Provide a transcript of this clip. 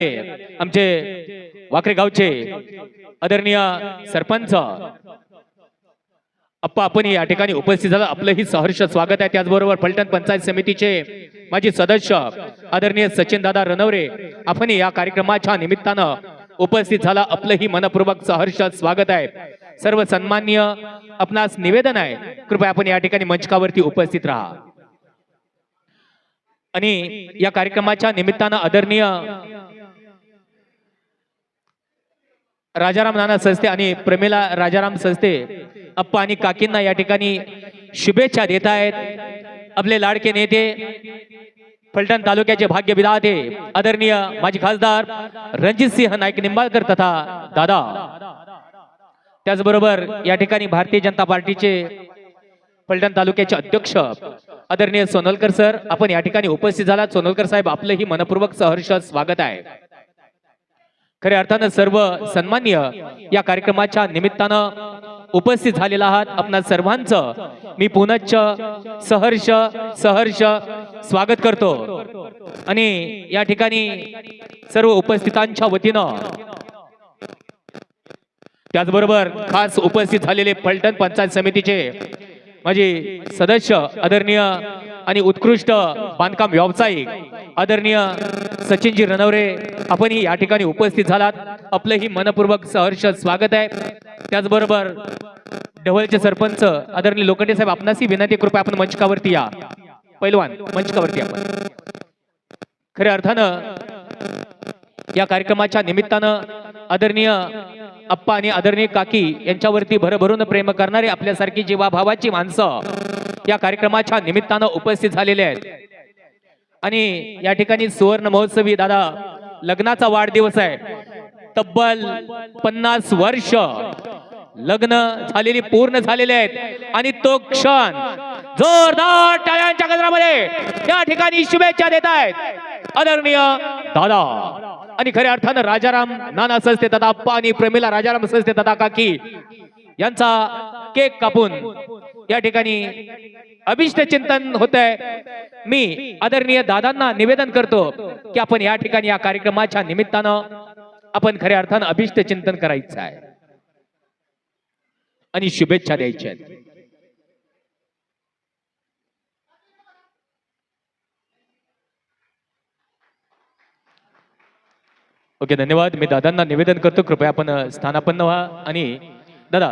आमचे वाकरे गावचे आदरणीय सरपंच. अप्पा आपण या ठिकाणी उपस्थित झाला. आपलंही सहर्ष स्वागत आहे. त्याचबरोबर फलटण पंचायत समितीचे माजी सदस्य आदरणीय सचिन दादा रनवरे आपण या कार्यक्रमाच्या निमित्तानं उपस्थित झाला. आपलंही मनपूर्वक सहर्ष स्वागत आहे. सर्व सन्मान्य आपणास निवेदन आहे. कृपया आपण या ठिकाणी मंचकावरती उपस्थित राहा. आणि या कार्यक्रमाच्या निमित्तानं आदरणीय राजाराम नाना संस्थे आणि प्रमेला राजाराम संस्थे अप्पा आणि काकींना या ठिकाणी शुभेच्छा देत आहेत. आपले लाडके नेते फलटण तालुक्याचे भाग्य विधाते आदरणीय माजी खासदार रणजित सिंह नाईक निंबाळकर तथा दादा. त्याचबरोबर या ठिकाणी भारतीय जनता पार्टीचे फलटण तालुक्याचे अध्यक्ष आदरणीय सोनलकर सर आपण या ठिकाणी उपस्थित झालात. सोनलकर साहेब आपलंही मनपूर्वक सहर्ष स्वागत आहे. खऱ्या अर्थानं सर्व सन्मान्य या कार्यक्रमाच्या निमित्तानं उपस्थित झालेला आहात आपणा सर्वांचं. मी पुनश्च सहर्ष सहर्ष स्वागत करतो. आणि या ठिकाणी सर्व उपस्थितांच्या वतीनं त्याचबरोबर खास उपस्थित झालेले पलटण पंचायत समितीचे माझे सदस्य आदरणीय आणि उत्कृष्ट बांधकाम व्यावसायिक आदरणीय सचिनजी रणवरे आपणही या ठिकाणी उपस्थित झालात. आपलंही मनपूर्वक सहर्ष स्वागत आहे. त्याचबरोबर ढवळचे सरपंच आदरणीय लोखंडे साहेब आपणासही विनंती कृपया आपण मंचकावरती या. पैलवान मंचकावरती आपण. खऱ्या अर्थानं या कार्यक्रमाच्या निमित्तानं आदरणीय अप्पा आणि आदरणीय काकी यांच्यावरती भरभरून प्रेम करणारे आपल्यासारखी जीवाभावाची माणसं या कार्यक्रमाच्या निमित्तानं उपस्थित झालेले आहेत. आणि या ठिकाणी सुवर्ण महोत्सवी दादा लग्नाचा वाढदिवस आहे. तब्बल पन्नास वर्ष लग्न झालेली पूर्ण झालेले आहेत. आणि तो क्षण जोरदार टाळ्यांच्या गजरामध्ये या ठिकाणी शुभेच्छा देत आहेत. आदरणीय दादा आणि खऱ्या अर्थानं राजाराम नाना संस्थे तथा अप्पा आणि प्रेमीला राजाराम संस्थे तथा काकी यांचा केक कापून या ठिकाणी अभिष्ट चिंतन होत आहे मी आदरणीय दादांना निवेदन करतो की आपण या ठिकाणी या कार्यक्रमाच्या निमित्तानं आपण खऱ्या अर्थानं अभिष्ट चिंतन करायचं आहे. आणि शुभेच्छा द्यायच्या आहेत. ओके धन्यवाद. मी दादांना निवेदन करतो. कृपया आपण स्थानापन्न व्हा. आणि दादा